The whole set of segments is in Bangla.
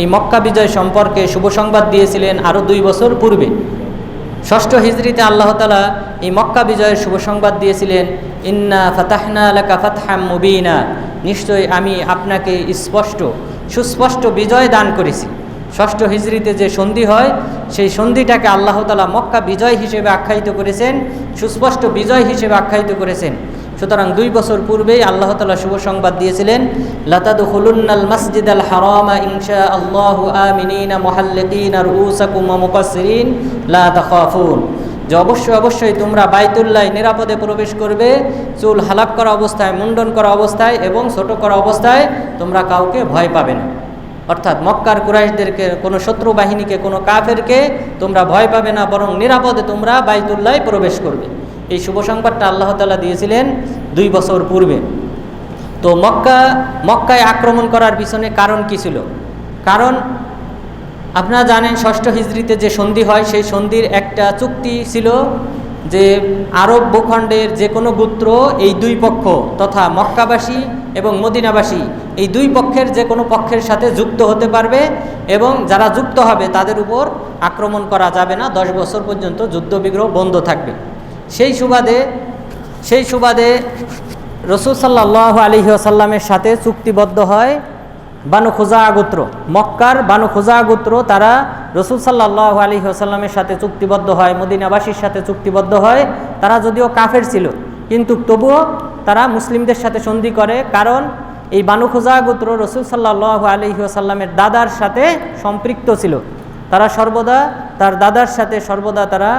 এই মক্কা বিজয় সম্পর্কে শুভ সংবাদ দিয়েছিলেন আরও দুই বছর পূর্বে। ষষ্ঠ হিজড়িতে আল্লাহ তালা এই মক্কা বিজয়ের শুভ সংবাদ দিয়েছিলেন, ইন্না ফাতাহনা আলাকা ফাতহাম মুবিনা। নিশ্চয়ই আমি আপনাকে স্পষ্ট, সুস্পষ্ট বিজয় দান করেছি। ষষ্ঠ হিজড়িতে যে সন্ধি হয়, সেই সন্ধিটাকে আল্লাহ তালা মক্কা বিজয় হিসেবে আখ্যায়িত করেছেন, সুস্পষ্ট বিজয় হিসেবে আখ্যায়িত করেছেন। সুতরাং দুই বছর পূর্বেই আল্লাহ তালা শুভ সংবাদ দিয়েছিলেন মসজিদ আল হারামা ইনশা আল্লাহ আমিনিনা মোহাল্লিন আর উসাকুম মুকাসিরিন লা তাখাফুন। যে অবশ্যই অবশ্যই তোমরা বাইতুল্লাহ নিরাপদে প্রবেশ করবে, চুল হালাক করা অবস্থায়, মুন্ডন করা অবস্থায় এবং ছোট করা অবস্থায় তোমরা কাউকে ভয় পাবে না। অর্থাৎ মক্কার কুরাইশদেরকে, কোনো শত্রু বাহিনীকে, কোনো কাফেরকে তোমরা ভয় পাবে না, বরং নিরাপদে তোমরা বাইতুল্লাহ প্রবেশ করবে। এই শুভ সংবাদটা আল্লাহ তালা দিয়েছিলেন দুই বছর পূর্বে। তো মক্কা, মক্কায় আক্রমণ করার পিছনে কারণ কী ছিল? কারণ আপনারা জানেন ষষ্ঠ হিজড়িতে যে সন্ধি হয়, সেই সন্ধির একটা চুক্তি ছিল যে আরব ভূখণ্ডের যে কোনো গোত্র এই দুই পক্ষ তথা মক্কাবাসী এবং মদিনাবাসী এই দুই পক্ষের যে কোনো পক্ষের সাথে যুক্ত হতে পারবে এবং যারা যুক্ত হবে তাদের উপর আক্রমণ করা যাবে না। দশ বছর পর্যন্ত যুদ্ধবিগ্রহ বন্ধ থাকবে। সেই সুবাদে সেই সুবাদে রসুল সাল্লাহ আলহি আসাল্লামের সাথে চুক্তিবদ্ধ হয় বানু খোজা গোত্র মক্কার বানু খোজা গোত্র তারা রসুল সাল্লাহ আলী আসাল্লামের সাথে চুক্তিবদ্ধ হয়, মদিনাবাসীর সাথে চুক্তিবদ্ধ হয়। তারা যদিও কাফের ছিল, কিন্তু তবুও তারা মুসলিমদের সাথে সন্ধি করে কারণ এই বানু খোজা গোত্র রসুল সাল্লাহ আলী আসাল্লামের দাদার সাথে সম্পৃক্ত ছিল। তারা সর্বদা তার দাদার সাথে সর্বদা তারা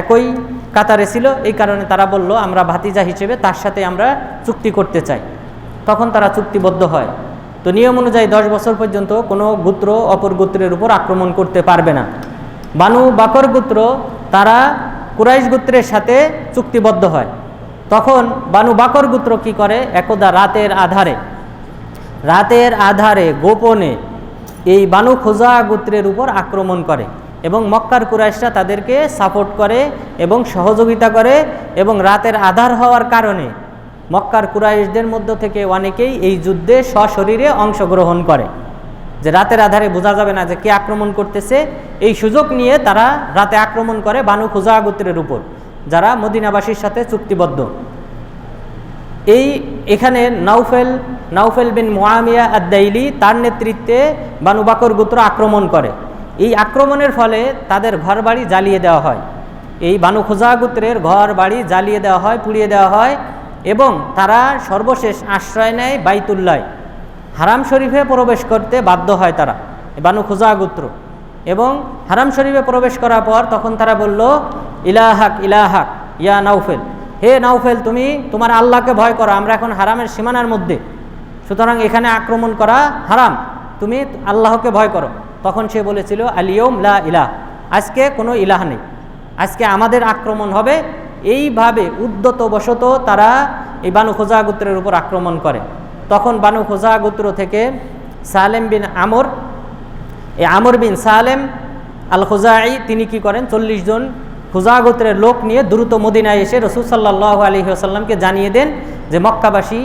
একই কাতারে ছিল, এই কারণে তারা বলল, আমরা ভাতিজা হিসেবে তার সাথে আমরা চুক্তি করতে চাই। তখন তারা চুক্তিবদ্ধ হয়। তো নিয়ম অনুযায়ী দশ বছর পর্যন্ত কোনো গোত্র অপর গোত্রের উপর আক্রমণ করতে পারবে না। বানু বাকর গোত্র, তারা কুরাইশ গোত্রের সাথে চুক্তিবদ্ধ হয়। তখন বানু বাকর গোত্র কি করে? একদা রাতের আধারে। রাতের আধারে গোপনে এই বানু খোজা গোত্রের উপর আক্রমণ করে। এবং মক্কার কুরাইশরা তাদেরকে সাপোর্ট করে এবং সহযোগিতা করে এবং রাতের আধার হওয়ার কারণে মক্কার কুরাইশদের মধ্য থেকে অনেকেই এই যুদ্ধে সশরীরে অংশগ্রহণ করে। যে রাতের আধারে বোঝা যাবে না যে কে আক্রমণ করতেছে, এই সুযোগ নিয়ে তারা রাতে আক্রমণ করে বানু খুজা গোত্রের উপর, যারা মদিনাবাসীর সাথে চুক্তিবদ্ধ। এই এখানে নাউফেল নাউফেল বিন মোয়ামিয়া আদাইলি তার নেতৃত্বে বানু বাকর গোত্র আক্রমণ করে। এই আক্রমণের ফলে তাদের ঘর বাড়ি জ্বালিয়ে দেওয়া হয়। এই বানু খোজা গোত্রের ঘর বাড়ি জ্বালিয়ে দেওয়া হয়, পুড়িয়ে দেওয়া হয় এবং তারা সর্বশেষ আশ্রয় নেয় বাইতুল্লায় হারাম শরীফে প্রবেশ করতে বাধ্য হয় তারা বানু খুজা গোত্র এবং হারাম শরীফে প্রবেশ করার পর তখন তারা বলল, ইলাহাক ইলাহাক, ইয়া নাউফেল হে নাউফেল তুমি তোমার আল্লাহকে ভয় করো, আমরা এখন হারামের সীমানার মধ্যে। সুতরাং এখানে আক্রমণ করা হারাম। তুমি আল্লাহকে ভয় করো। তখন সে বলেছিল আলিয়ম লা ইলাহ, আজকে কোনো ইলাহ নেই। আজকে আমাদের আক্রমণ হবে। এইভাবে উদ্যত বশত তারা এই বানু খোজা গোত্রের উপর আক্রমণ করে। তখন বানু খোজা গোত্র থেকে সালেম বিন আমর, এই আমর বিন সালেম আল খোজাই তিনি কি করেন? চল্লিশ জন খোজা গোত্রের লোক নিয়ে দ্রুত মদিনায় এসে রসুল সাল্লাহ আলী আসাল্লামকে জানিয়ে দেন যে, মক্কাবাসী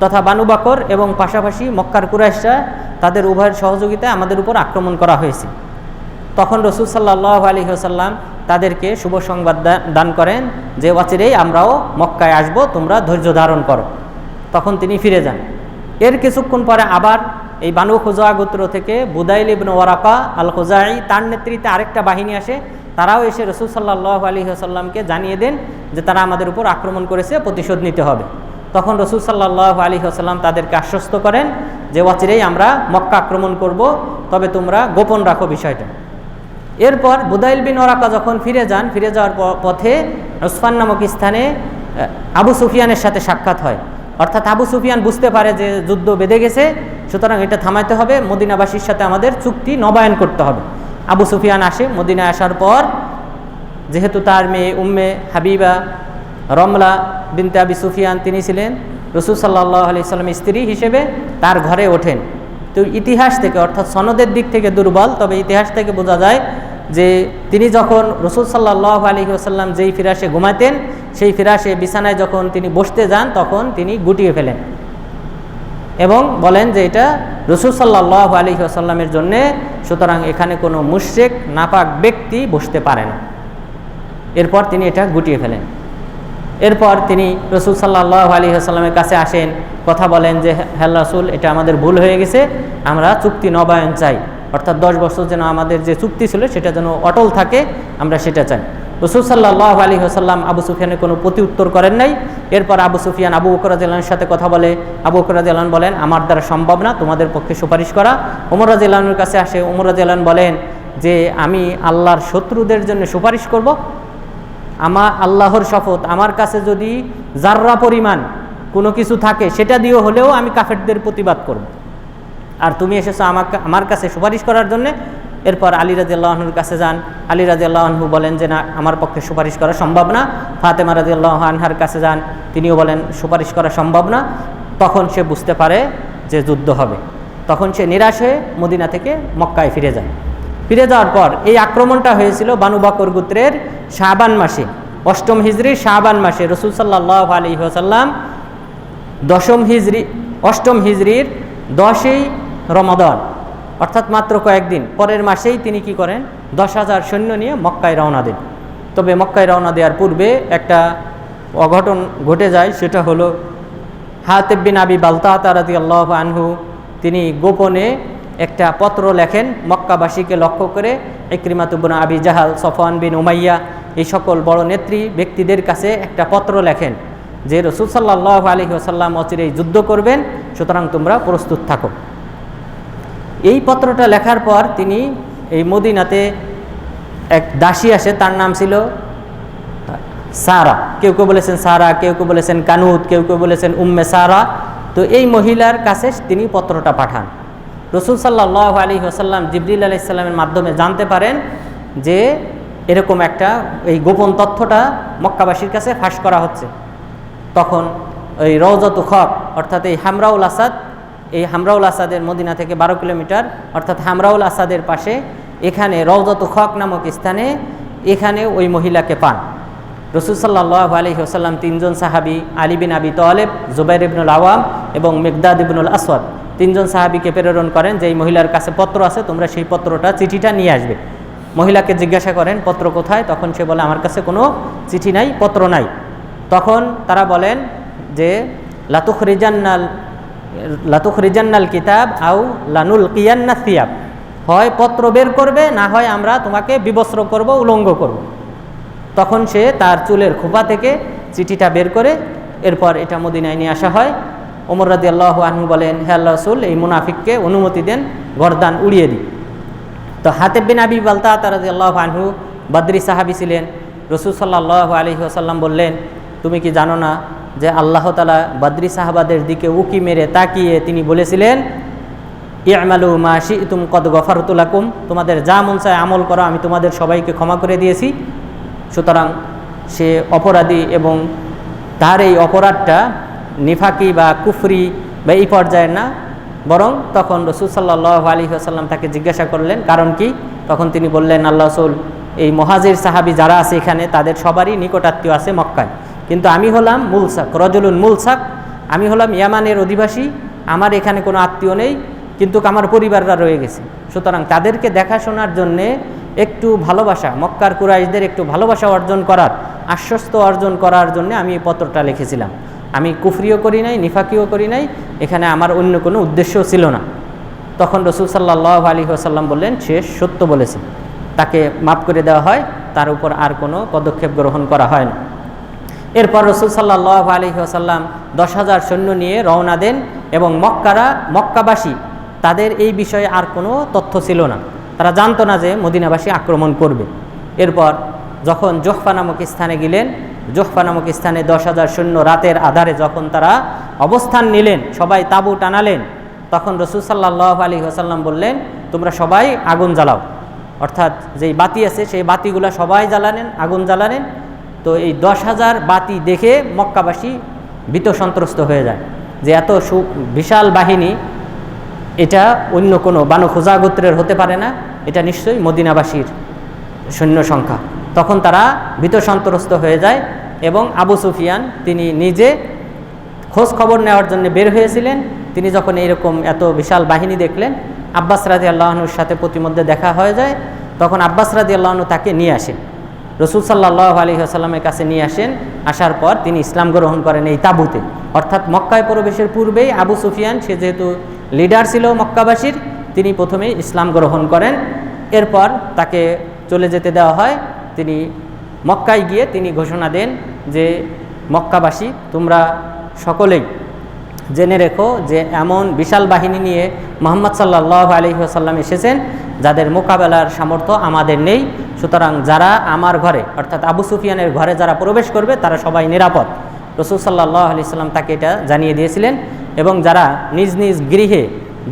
তথা বানুবাকর এবং পাশাপাশি মক্কার কুরাইশরা তাদের উভয়ের সহযোগিতায় আমাদের উপর আক্রমণ করা হয়েছে। তখন রসুল সাল্লাহ আলী আসাল্লাম তাদেরকে শুভ সংবাদ দান করেন যে, অচিরেই আমরাও মক্কায় আসব, তোমরা ধৈর্য ধারণ করো। তখন তিনি ফিরে যান। এর কিছুক্ষণ পরে আবার এই বানু খোজা গোত্র থেকে Budail ibn Waraqa al Khuzai তার নেতৃত্বে আরেকটা বাহিনী আসে। তারাও এসে রসুল সাল্লাহ আলী আসাল্লামকে জানিয়ে দেন যে, তারা আমাদের উপর আক্রমণ করেছে, প্রতিশোধ নিতে হবে। তখন রসুল সাল্লাহ আলী আসাল্লাম তাদেরকে আশ্বস্ত করেন যে অচিরেই আমরা মক্কা আক্রমণ করব, তবে তোমরা গোপন রাখো বিষয়টা। এরপর বুদাইল বিন ওরাকা যখন ফিরে যান, ফিরে যাওয়ার পথে ওসফান নামক স্থানে আবু সুফিয়ানের সাথে সাক্ষাৎ হয়। অর্থাৎ আবু সুফিয়ান বুঝতে পারে যে যুদ্ধ বেঁধে গেছে, সুতরাং এটা থামাইতে হবে, মদিনাবাসীর সাথে আমাদের চুক্তি নবায়ন করতে হবে। আবু সুফিয়ান আসে, মদিনায় আসার পর, যেহেতু তার মেয়ে উম্মে হাবিবা রমলা বিনতে আবি সুফিয়ান তিনি ছিলেন। রসুল সাল্লাহ আলি সাল্লামের স্ত্রী হিসেবে তার ঘরে ওঠেন। তো ইতিহাস থেকে, অর্থাৎ সনদের দিক থেকে দুর্বল, তবে ইতিহাস থেকে বোঝা যায় যে তিনি যখন রসুল সাল্লাহ আলী আসাল্লাম যেই ফিরাসে ঘুমাতেন, সেই ফিরাসে বিছানায় যখন তিনি বসতে যান, তখন তিনি গুটিয়ে ফেলেন। এবং বলেন যে এটা রসুল সাল্লাহ আলী আসাল্লামের জন্যে, সুতরাং এখানে কোনো মুশ্রেক, নাপাক ব্যক্তি বসতে পারে না। এরপর তিনি এটা গুটিয়ে ফেলেন। এরপর তিনি রসুল সাল্লাহ আলী আসাল্লামের কাছে আসেন, কথা বলেন যে হ্যাঁ রাসুল, এটা আমাদের ভুল হয়ে গেছে, আমরা চুক্তি নবায়ন চাই। অর্থাৎ দশ বছর যেন আমাদের যে চুক্তি ছিল, সেটা যেন অটল থাকে, আমরা সেটা চাই। রসুল সাল্লাহ আলী আসাল্লাম আবু সুফিয়ানের কোনো প্রতি উত্তর করেন নাই। এরপর আবু সুফিয়ান আবু বকরাজেলানের সাথে কথা বলে, আবু বকরাজেলান বলেন, আমার দ্বারা সম্ভব না, তোমাদের পক্ষে সুপারিশ করা। ওমর রাজেলানের কাছে আসে ওমর রাজেলান বলেন যে, আমি আল্লাহর শত্রুদের জন্য সুপারিশ করব আমার আল্লাহর শপথ, আমার কাছে যদি জাররা পরিমাণ কোনো কিছু থাকে, সেটা দিয়ে হলেও আমি কাফেরদের প্রতিবাদ করব। আর তুমি এসেছ আমাকে, আমার কাছে সুপারিশ করার জন্যে। এরপর আলী রাজি আল্লাহনুর কাছে যান। আলী রাজি আল্লাহনহু বলেন যে, না, আমার পক্ষে সুপারিশ করা সম্ভব না। ফাতেমা রাজি আনহার কাছে যান। তিনিও বলেন, সুপারিশ করা সম্ভব না। তখন সে বুঝতে পারে যে যুদ্ধ হবে। তখন সে নিরাশ হয়ে মদিনা থেকে মক্কায় ফিরে যায়। ফিরে যাওয়ার পর এই আক্রমণটা হয়েছিল বানু বকর গোত্রের শাহবান মাসে। অষ্টম হিজড়ির শাহবান মাসে। রসুল সাল্লাহ আলী ওসাল্লাম দশম হিজড়ি অষ্টম হিজড়ির দশই রমাদন, অর্থাৎ মাত্র কয়েকদিন। পরের মাসেই তিনি কি করেন? দশ হাজার সৈন্য নিয়ে মক্কায় রওনা দেন। তবে মক্কায় রওনা দেওয়ার পূর্বে একটা অঘটন ঘটে যায়, সেটা হলো হাতেবিন আবি বালতা তারাদি আল্লাহ আনহু, তিনি গোপনে একটা পত্র লেখেন মক্কাবাসীকে লক্ষ্য করে একরিমাতুবন আবি জাহাল সফান বিন উমাইয়া, এই সকল বড় নেত্রী ব্যক্তিদের কাছে একটা পত্র লেখেন যে রসুল সাল্লাহ আলী আসাল্লাম অচিরেই যুদ্ধ করবেন, সুতরাং তোমরা প্রস্তুত থাকো। এই পত্রটা লেখার পর তিনি এই মদিনাতে এক দাসী আসে, তার নাম ছিল সারা। কেউ কেউ বলেছেন সারা, কেউ কেউ বলেছেন কানুত, কেউ কেউ বলেছেন উম্মে সারা। তো এই মহিলার কাছে তিনি পত্রটা পাঠান। রসুল সাল্লাহ আলী আসাল্লাম জিবরিল আলি ইসলামের মাধ্যমে জানতে পারেন যে এরকম একটা এই গোপন তথ্যটা মক্কাবাসীর কাছে ফাঁস করা হচ্ছে। তখন ওই রওজত খক অর্থাৎ এই হামরাউল আসাদ, এই হামরাউল আসাদের মদিনা থেকে বারো কিলোমিটার, অর্থাৎ হামরাউল আসাদের পাশে এখানে রওজত খক নামক স্থানে এখানে ওই মহিলাকে পান। রসুল সাল্লাহ আলী ওসাল্লাম তিনজন সাহাবি, আলী বিন আবি তোয়ালেব জুবাইর ইবনুল আওয়াম এবং মেঘদাদ ইবনুল আসওয়াদ। তিনজন সাহাবিকে প্রেরণ করেন যে এই মহিলার কাছে পত্র আছে, তোমরা সেই পত্রটা, চিঠিটা নিয়ে আসবে। মহিলাকে জিজ্ঞাসা করেন, পত্র কোথায়? তখন সে বলে, আমার কাছে কোনো চিঠি নাই, পত্র নাই। তখন তারা বলেন যে লাতুখ রিজান্নাল লাতুখ রিজান্নাল কিতাব আউ লানুল কিয়ান্না সিয়াব। হয় পত্র বের করবে, না হয় আমরা তোমাকে বিবস্ত্র করব, উলঙ্গ করব। তখন সে তার চুলের খোপা থেকে চিঠিটা বের করে, এরপর এটা মদিনায় নিয়ে আসা হয়। ওমর রাদি আল্লাহ আহমু বলেন, হে আল্লাহ রসুল, এই মুনাফিককে অনুমতি দেন, গরদান উড়িয়ে দিই। তো হাতেব বিন আবি বালতা তারাদি আল্লাহ আনহু বদ্রি সাহাবি ছিলেন। রসুল সাল্লাহ আলী আসাল্লাম বললেন, তুমি কি জানো না যে আল্লাহ তালা বদ্রি সাহাবাদের দিকে উকি মেরে তাকিয়ে তিনি বলেছিলেন ইয়ামালু মা শি তুম কদ গফারতুলাকুম তোমাদের যা মন চায় আমল করো, আমি তোমাদের সবাইকে ক্ষমা করে দিয়েছি। সুতরাং সে অপরাধী এবং তার এই অপরাধটা নিফাকি বা কুফরি বা এই পর্যায়ের না, বরং তখন রসুল সাল্লাহ আলী আসাল্লাম তাকে জিজ্ঞাসা করলেন, কারণ কি? তখন তিনি বললেন, আল্লাহ রসুল, এই মহাজির সাহাবি যারা আছে এখানে, তাদের সবারই নিকটাত্মীয় আছে মক্কায়। কিন্তু আমি হলাম মুলসাক, রজলুন মুলসাক। আমি হলাম ইয়ামানের অধিবাসী, আমার এখানে কোনো আত্মীয় নেই, কিন্তু আমার পরিবাররা রয়ে গেছে। সুতরাং তাদেরকে দেখাশোনার জন্যে একটু ভালোবাসা, মক্কার কুরাইশদের একটু ভালোবাসা অর্জন করার, আশ্বস্ত অর্জন করার জন্য আমি এই পত্রটা লিখেছিলাম। আমি কুফরিও করি নাই, নিফাকিও করি নাই, এখানে আমার অন্য কোনো উদ্দেশ্য ছিল না। তখন রসুল সাল্লাহ আলী আসাল্লাম বললেন, সে সত্য বলেছে। তাকে মাফ করে দেওয়া হয়, তার উপর আর কোনো পদক্ষেপ গ্রহণ করা হয় না। এরপর রসুল সাল্লাহ আলী আসাল্লাম দশ হাজার সৈন্য নিয়ে রওনা দেন এবং মক্কারা, মক্কাবাসী, তাদের এই বিষয়ে আর কোনো তথ্য ছিল না। তারা জানতো না যে মদিনাবাসী আক্রমণ করবে। এরপর যখন জোহফা নামক স্থানে গেলেন জোহফা নামক স্থানে দশ হাজার সৈন্য রাতের আধারে যখন তারা অবস্থান নিলেন, সবাই তাবু টানালেন, তখন রসুল সাল্লাহ আলী আসাল্লাম বললেন, তোমরা সবাই আগুন জ্বালাও। অর্থাৎ যেই বাতি আছে, সেই বাতিগুলো সবাই জ্বালানেন, আগুন জ্বালানেন। তো এই দশ হাজার বাতি দেখে মক্কাবাসী ভীত সন্ত্রস্ত হয়ে যায় যে এত সু, বিশাল বাহিনী এটা অন্য কোনো বানু খোজা গোত্রের হতে পারে না, এটা নিশ্চয়ই মদিনাবাসীর সৈন্য সংখ্যা। তখন তারা ভীত সন্ত্রস্ত হয়ে যায় এবং আবু সুফিয়ান তিনি নিজে খোঁজ খবর নেওয়ার জন্য বের হয়েছিলেন। তিনি যখন এইরকম এত বিশাল বাহিনী দেখলেন, আব্বাস রাজি আল্লাহনুর সাথে প্রতিমধ্যে দেখা হয়ে যায়, তখন আব্বাস রাজি আল্লাহনু তাকে নিয়ে আসেন। রসুল সাল্লাহ আলী আসাল্লামের কাছে নিয়ে আসেন, আসার পর তিনি ইসলাম গ্রহণ করেন এই তাবুতে। অর্থাৎ মক্কায় প্রবেশের পূর্বেই আবু সুফিয়ান, সে যেহেতু লিডার ছিল মক্কাবাসীর, তিনি প্রথমে ইসলাম গ্রহণ করেন। এরপর তাকে চলে যেতে দেওয়া হয় তিনি মক্কায় গিয়ে তিনি ঘোষণা দেন যে, মক্কাবাসী, তোমরা সকলেই জেনে রেখো যে এমন বিশাল বাহিনী নিয়ে মোহাম্মদ সাল্লাহ আলী আসাল্লাম এসেছেন, যাদের মোকাবেলার সামর্থ্য আমাদের নেই। সুতরাং যারা আমার ঘরে, অর্থাৎ আবু সুফিয়ানের ঘরে যারা প্রবেশ করবে, তারা সবাই নিরাপদ। রসুল সাল্লাহ আলি সাল্লাম তাকে এটা জানিয়ে দিয়েছিলেন এবং যারা নিজ নিজ গৃহে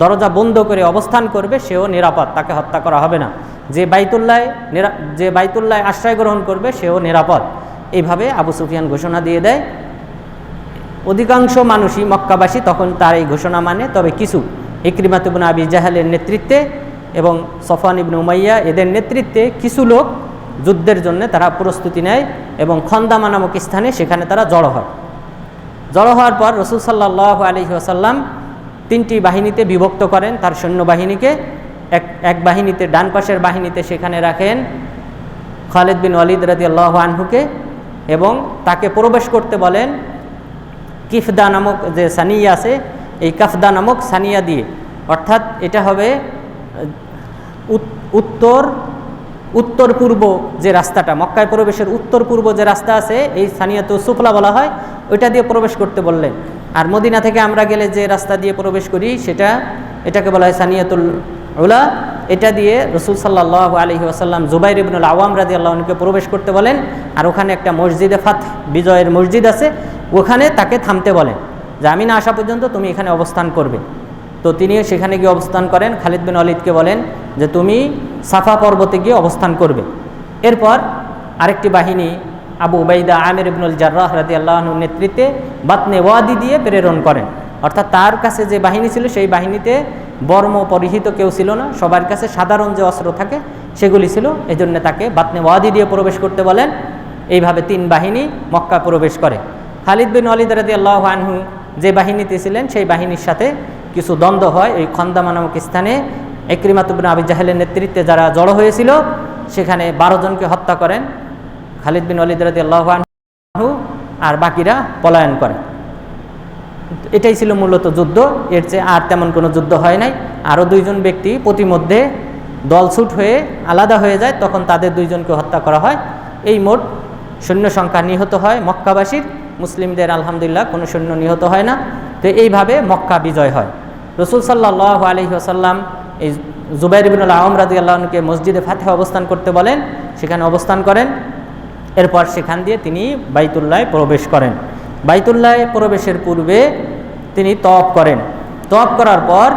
দরজা বন্ধ করে অবস্থান করবে, সেও নিরাপদ, তাকে হত্যা করা হবে না। যে বাইতুল্লায় যে বাইতুল্লায় আশ্রয় গ্রহণ করবে, সেও নিরাপদ। এইভাবে আবু সুফিয়ান ঘোষণা দিয়ে দেয়। অধিকাংশ মানুষই মক্কাবাসী, তখন তার এই ঘোষণা মানে তবে কিছু। ইকরিমাতুবন আবি জাহালের নেতৃত্বে এবং সফান ইবন উমাইয়া, এদের নেতৃত্বে কিছু লোক যুদ্ধের জন্য তারা প্রস্তুতি নেয় এবং খন্দামা নামক স্থানে সেখানে তারা জড়ো হয়। জড়ো হওয়ার পর রসুল সাল্লাহ আলি আসাল্লাম তিনটি বাহিনীতে বিভক্ত করেন তার সৈন্যবাহিনীকে। এক এক বাহিনীতে, ডান পাশের বাহিনীতে সেখানে রাখেন খালেদ বিন ওয়ালিদ রাজি আল্লাহ আনহুকে এবং তাকে প্রবেশ করতে বলেন কিফদা নামক যে সানিয়া আছে, এই কাফদা নামক সানিয়া দিয়ে। অর্থাৎ এটা হবে উত্তর উত্তর পূর্ব যে রাস্তাটা, মক্কায় প্রবেশের উত্তর পূর্ব যে রাস্তা আছে, এই সানিয়াত সুফলা বলা হয়, ওইটা দিয়ে প্রবেশ করতে বললেন। আর মদিনা থেকে আমরা গেলে যে রাস্তা দিয়ে প্রবেশ করি, সেটা, এটাকে বলা হয় সানিয়াতুল ওলা, এটা দিয়ে রসুল সাল্লাহ আলহি আসাল্লাম জুবাইর ইবনুল আওয়াম রাজি আল্লাহকে প্রবেশ করতে বলেন, আর ওখানে একটা মসজিদে ফাত বিজয়ের মসজিদ আছে, ওখানে তাকে থামতে বলেন যে, আমি না আসা পর্যন্ত তুমি এখানে অবস্থান করবে। তো তিনি সেখানে গিয়ে অবস্থান করেন, খালিদ বিন অলিদকে বলেন যে, তুমি সাফা পর্বতে গিয়ে অবস্থান করবে। এরপর আরেকটি বাহিনী আবু উবাইদা আমির ইবনুল জার্রাহ রাজি আল্লাহনুর নেতৃত্বে বাতনে ওয়াদি দিয়ে প্রেরণ করেন। অর্থাৎ তার কাছে যে বাহিনী ছিল, সেই বাহিনীতে বর্ম পরিহিত কেউ ছিল না। সবার কাছে সাধারণ যে অস্ত্র থাকে, সেগুলি ছিল। এই জন্য তাকে বাতনে ওয়াদি দিয়ে প্রবেশ করতে বলেন। এইভাবে তিন বাহিনী মক্কা প্রবেশ করে। খালিদ বিন অলিদ রাজি আল্লাহ আনহু যে বাহিনীতে ছিলেন, সেই বাহিনীর সাথে কিছু দ্বন্দ্ব হয়। এই খন্দামা নামক স্থানে একরিমাতুবিন আবি জাহেলের নেতৃত্বে যারা জড়ো হয়েছিল, সেখানে বারো জনকে হত্যা করেন। খালিদ বিন অলিদ রাজি আল্লাহ আনহু আর বাকিরা পলায়ন করে এটাই ছিল মূলত যুদ্ধ। এর চেয়ে আর তেমন কোনো যুদ্ধ হয় নাই। আরও দুইজন ব্যক্তি প্রতিমধ্যে দলছুট হয়ে আলাদা হয়ে যায়, তখন তাদের দুইজনকে হত্যা করা হয়। এই মোট সৈন্য সংখ্যা নিহত হয় মক্কাবাসীর। মুসলিমদের আলহামদুলিল্লাহ কোনো সৈন্য নিহত হয় না। তো এইভাবে মক্কা বিজয় হয়। রসুল সাল্লাহ আলহি আসাল্লাম এই জুবাইর বিনুল আহম রাজি আল্লাহকে মসজিদে ফাতে অবস্থান করতে বলেন, সেখানে অবস্থান করেন। এরপর সেখান দিয়ে তিনি বাইতুল্লায় প্রবেশ করেন। বাইতুল্লায় প্রবেশের পূর্বে তিনি তপ করেন। তপ করার পর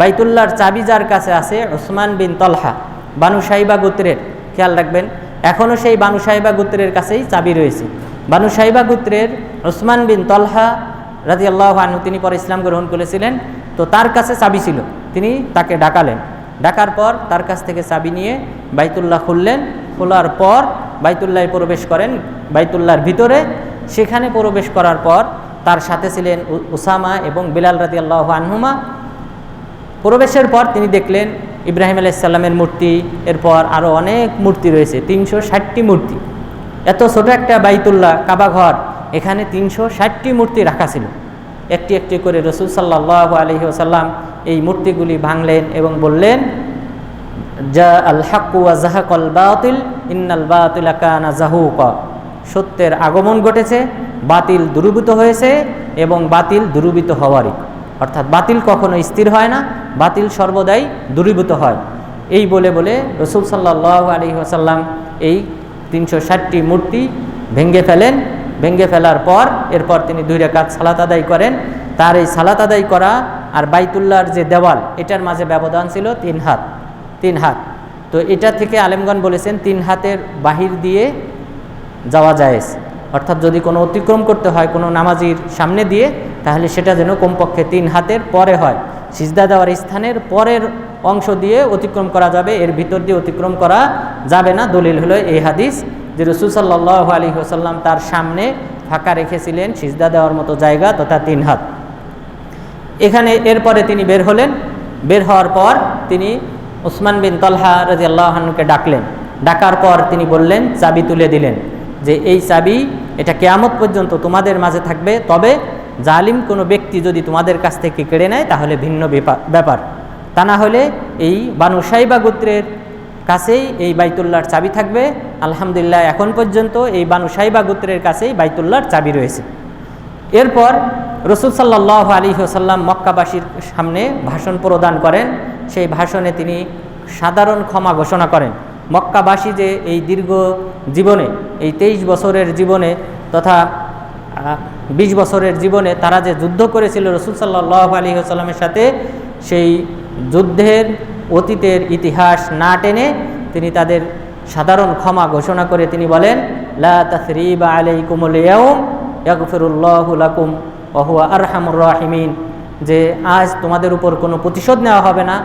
বাইতুল্লাহর চাবি যার কাছে আছে ওসমান বিন তলহা, বানু সাহিবা গোত্রের। খেয়াল রাখবেন এখনও সেই বানু সাহিবা গোত্রের কাছেই চাবি রয়েছে। বানু সাহিবা গোত্রের ওসমান বিন তলহা রাজি আল্লাহ আনু তিনি পরে ইসলাম গ্রহণ করেছিলেন, তো তার কাছে চাবি ছিল। তিনি তাকে ডাকালেন। ডাকার পর তার কাছ থেকে চাবি নিয়ে বাইতুল্লাহ খুললেন। খোলার পর বাইতুল্লায় প্রবেশ করেন। বাইতুল্লাহর ভিতরে সেখানে প্রবেশ করার পর তার সাথে ছিলেন উসামা এবং বিলাল রাজি আল্লাহ আনহুমা। প্রবেশের পর তিনি দেখলেন ইব্রাহিম আলাইসাল্লামের মূর্তি, এরপর আরও অনেক মূর্তি রয়েছে, তিনশো ষাটটি মূর্তি। এত ছোট একটা বাইতুল্লাহ কাবাঘর এখানে তিনশো ষাটটি মূর্তি রাখা ছিল। একটি একটি করে রসুল সাল্লাহ আলহি আসাল্লাম এই মূর্তিগুলি ভাঙলেন এবং বললেন জা আল হাকু জাহাকল বাতিল, ইন্নাল বাতিল কানা জাহুক। সত্যের আগমন ঘটেছে, বাতিল দুরূভূত হয়েছে এবং বাতিল দুরূভূত হওয়ারই। অর্থাৎ বাতিল কখনো স্থির হয় না, বাতিল সর্বদাই দূরীভূত হয়। এই বলে বলে রসুল সাল্লাহ আলী আসাল্লাম এই তিনশো ষাটটি মূর্তি ভেঙ্গে ফেলেন। ভেঙ্গে ফেলার পর, এরপর তিনি দুই রেখাত সালাত আদায় করেন। তার এই সালাত আদায় করা আর বাইতুল্লাহর যে দেওয়াল, এটার মাঝে ব্যবধান ছিল তিন হাত। তিন হাত। তো এটা থেকে আলেমগন বলেছেন, তিন হাতের বাহির দিয়ে যাওয়া যায় অর্থাৎ যদি কোনো অতিক্রম করতে হয় কোনো নামাজির সামনে দিয়ে, তাহলে সেটা যেন কমপক্ষে তিন হাতের পরে হয়। সিজদা দেওয়ার স্থানের পরের অংশ দিয়ে অতিক্রম করা যাবে, এর ভিতর দিয়ে অতিক্রম করা যাবে না। দলিল হলো এই হাদিস যে রসুল সাল্লাহ আলী ওসাল্লাম তার সামনে ফাঁকা রেখেছিলেন সিজদা দেওয়ার মতো জায়গা তথা তিন হাত। এখানে এরপরে তিনি বের হলেন। বের হওয়ার পর তিনি ওসমান বিন তলহা রাজি আল্লাহকে ডাকলেন। ডাকার পর তিনি বললেন, চাবি তুলে দিলেন। যে এই চাবি, এটা কেয়ামত পর্যন্ত তোমাদের মাঝে থাকবে। তবে জালিম কোনো ব্যক্তি যদি তোমাদের কাছ থেকে কেড়ে নেয়, তাহলে ভিন্ন ব্যাপার। তা না হলে এই বানু সাইবা গোত্রের কাছেই এই বাইতুল্লাহর চাবি থাকবে। আলহামদুলিল্লাহ, এখন পর্যন্ত এই বানু সাইবা গোত্রের কাছেই বাইতুল্লার চাবি রয়েছে। এরপর রসুল সাল্লাহ আলী হোসাল্লাম মক্কাবাসীর সামনে ভাষণ প্রদান করেন। সেই ভাষণে তিনি সাধারণ ক্ষমা ঘোষণা করেন। মক্কাবাসী যে এই দীর্ঘ জীবনে, এই তেইশ বছরের জীবনে তথা বিশ বছরের জীবনে তারা যে যুদ্ধ করেছিল রসুল সাল্লাহ আলী আসাল্লামের সাথে, সেই যুদ্ধের অতীতের ইতিহাস না টেনে তিনি তাদের সাধারণ ক্ষমা ঘোষণা করে তিনি বলেন লাকুম ওয়া রাহিমিন। যে আজ তোমাদের উপর কোনো প্রতিশোধ নেওয়া হবে না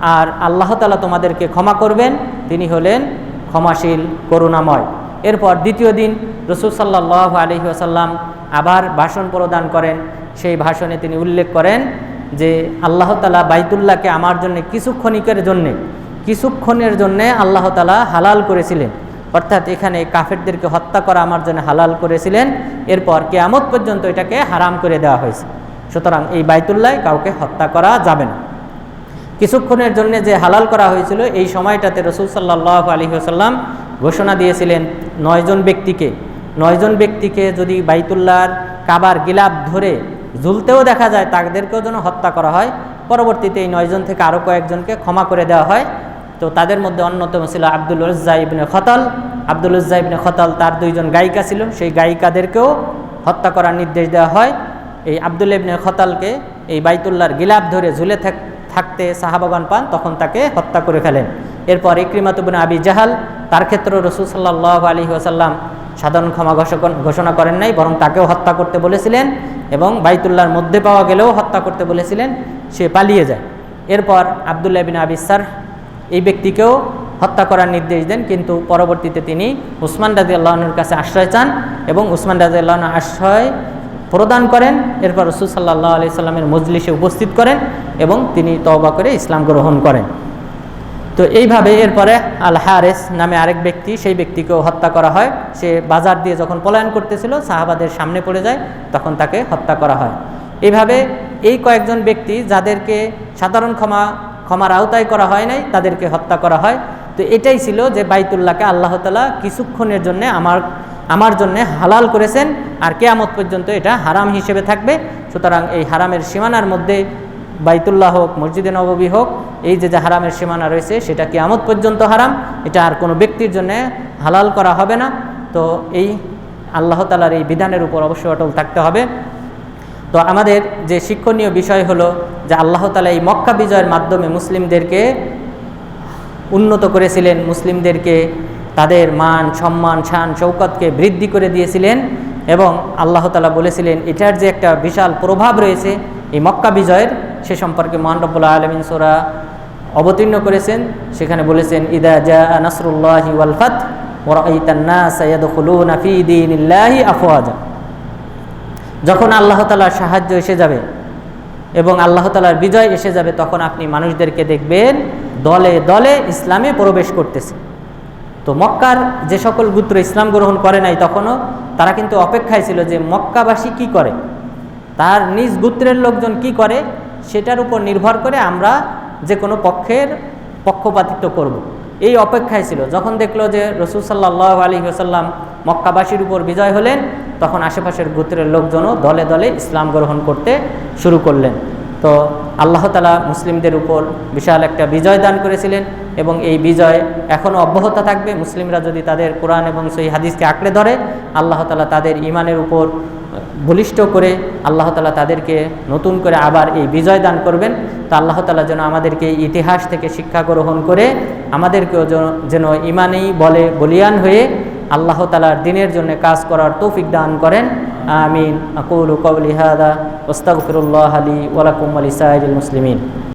আর আল্লাহ তালা তোমাদেরকে ক্ষমা করবেন। তিনি হলেন ক্ষমাশীল, করুণাময়। এরপর দ্বিতীয় দিন রসুল সাল্লাহ আলহি আসাল্লাম আবার ভাষণ প্রদান করেন। সেই ভাষণে তিনি উল্লেখ করেন যে, আল্লাহ তালা বাইতুল্লাহকে আমার জন্য কিছুক্ষণিকের জন্যে কিছুক্ষণের জন্যে আল্লাহ তালা হালাল করেছিলেন। অর্থাৎ এখানে কাফেরদেরকে হত্যা করা আমার জন্য হালাল করেছিলেন। এরপর কেয়ামত পর্যন্ত এটাকে হারাম করে দেওয়া হয়েছে। সুতরাং এই বাইতুল্লাহ কাউকে হত্যা করা যাবে না। কিছুক্ষণের জন্য যে হালাল করা হয়েছিল, এই সময়টাতে রসুল সাল্লাহ আলী আসাল্লাম ঘোষণা দিয়েছিলেন নয়জন ব্যক্তিকে। নয়জন ব্যক্তিকে যদি বাইতুল্লাহর কাবার গিলাপ ধরে ঝুলতেও দেখা যায়, তাদেরকেও যেন হত্যা করা হয়। পরবর্তীতে এই নয়জন থেকে আরও কয়েকজনকে ক্ষমা করে দেওয়া হয়। তো তাদের মধ্যে অন্যতম ছিল আব্দুল উজ্জা ইবনে খতাল। আব্দুল উজ্জা ইবনে খতাল তার দুইজন গায়িকা ছিল, সেই গায়িকাদেরকেও হত্যা করার নির্দেশ দেওয়া হয়। এই আব্দুল ইবনে খতালকে এই বাইতুল্লাহর গিলাপ ধরে ঝুলে থাকতে সাহাবাগান পান, তখন তাকে হত্যা করে ফেলেন। এরপর ইক্রিমাতুবিন আবি জাহাল তার ক্ষেত্রে রসুল সাল্লাহ আলী ওসাল্লাম সাধারণ ক্ষমা ঘোষণা করেন নাই, বরং তাকেও হত্যা করতে বলেছিলেন এবং বাইতুল্লার মধ্যে পাওয়া গেলেও হত্যা করতে বলেছিলেন, সে পালিয়ে যায়। এরপর আবদুল্লাহ বিন আবিসার এই ব্যক্তিকেও হত্যা করার নির্দেশ দেন, কিন্তু পরবর্তীতে তিনি উসমান রাজি আল্লাহনের কাছে আশ্রয় চান এবং উসমান রাজি আল্লাহন আশ্রয় প্রদান করেন। এরপর রসুল সাল্লাহ আলি সাল্লামের মজলিসে উপস্থিত করেন এবং তিনি তওবা করে ইসলাম গ্রহণ করেন। তো এইভাবে এরপরে আল হারেস নামে আরেক ব্যক্তি, সেই ব্যক্তিকেও হত্যা করা হয়। সে বাজার দিয়ে যখন পলায়ন করতেছিল, সাহাবাদের সামনে পড়ে যায়, তখন তাকে হত্যা করা হয়। এইভাবে এই কয়েকজন ব্যক্তি যাদেরকে সাধারণ ক্ষমা, ক্ষমার আওতায় করা হয় নাই, তাদেরকে হত্যা করা হয়। তো এটাই ছিল যে বাইতুল্লাহকে আল্লাহ তালা কিছুক্ষণের জন্য আমার আমার জন্য হালাল করেছেন আর কেয়ামত পর্যন্ত এটা হারাম হিসেবে থাকবে। সুতরাং এই হারামের সীমানার মধ্যে বাইতুল্লাহ হোক, মসজিদে নববী হোক, এই যে যে হারামের সীমানা রয়েছে, সেটা কেয়ামত পর্যন্ত হারাম। এটা আর কোনো ব্যক্তির জন্য হালাল করা হবে না। তো এই আল্লাহ তালার এই বিধানের উপর অবশ্যই অটল থাকতে হবে। তো আমাদের যে শিক্ষণীয় বিষয় হলো যে আল্লাহ তালা এই মক্কা বিজয়ের মাধ্যমে মুসলিমদেরকে উন্নত করেছিলেন, মুসলিমদেরকে তাদের মান, সম্মান, শান চৌকতকে বৃদ্ধি করে দিয়েছিলেন এবং আল্লাহ তালা বলেছিলেন, এটার যে একটা বিশাল প্রভাব রয়েছে এই মক্কা বিজয়ের, সে সম্পর্কে মহানরবুল্লাহ আলমিন সোরা অবতীর্ণ করেছেন। সেখানে বলেছেন, ইদা জা নাসরুল্লাহি ওয়ালফাত যখন আল্লাহ তালার সাহায্য এসে যাবে এবং আল্লাহ তালার বিজয় এসে যাবে, তখন আপনি মানুষদেরকে দেখবেন, দলে দলে ইসলামে প্রবেশ করতেছে। তো মক্কার যে সকল গুত্র ইসলাম গ্রহণ করে নাই তখনও, তারা কিন্তু অপেক্ষায় ছিল যে মক্কাবাসী কি করে? তার নিজ গুত্রের লোকজন কি করে? সেটার উপর নির্ভর করে আমরা যে কোনো পক্ষের পক্ষপাতিত্ব করব। এই অপেক্ষায় ছিল। যখন দেখল যে রসুল সাল্লাহ আলী সাল্লাম মক্কাবাসীর উপর বিজয় হলেন, তখন আশেপাশের গোত্রের লোকজনও দলে দলে ইসলাম গ্রহণ করতে শুরু করলেন। তো আল্লাহ তালা মুসলিমদের উপর বিশাল একটা বিজয় দান করেছিলেন এবং এই বিজয় এখনও অব্যাহত থাকবে। মুসলিমরা যদি তাদের কোরআন এবং সেই হাদিসকে আঁকড়ে ধরে, আল্লাহ তালা তাদের ইমানের উপর বলিষ্ঠ করে আল্লাহ তালা তাদেরকে নতুন করে আবার এই বিজয় দান করবেন। তো আল্লাহ তালা যেন আমাদেরকে ইতিহাস থেকে শিক্ষা গ্রহণ করে আমাদেরকেও যেন ইমানেই বলে বলিয়ান হয়ে আল্লাহ তালার দিনের জন্য কাজ করার তৌফিক দান করেন। آمين. أقول قولي هذا واستغفر الله لي ولكم ولسائر المسلمين.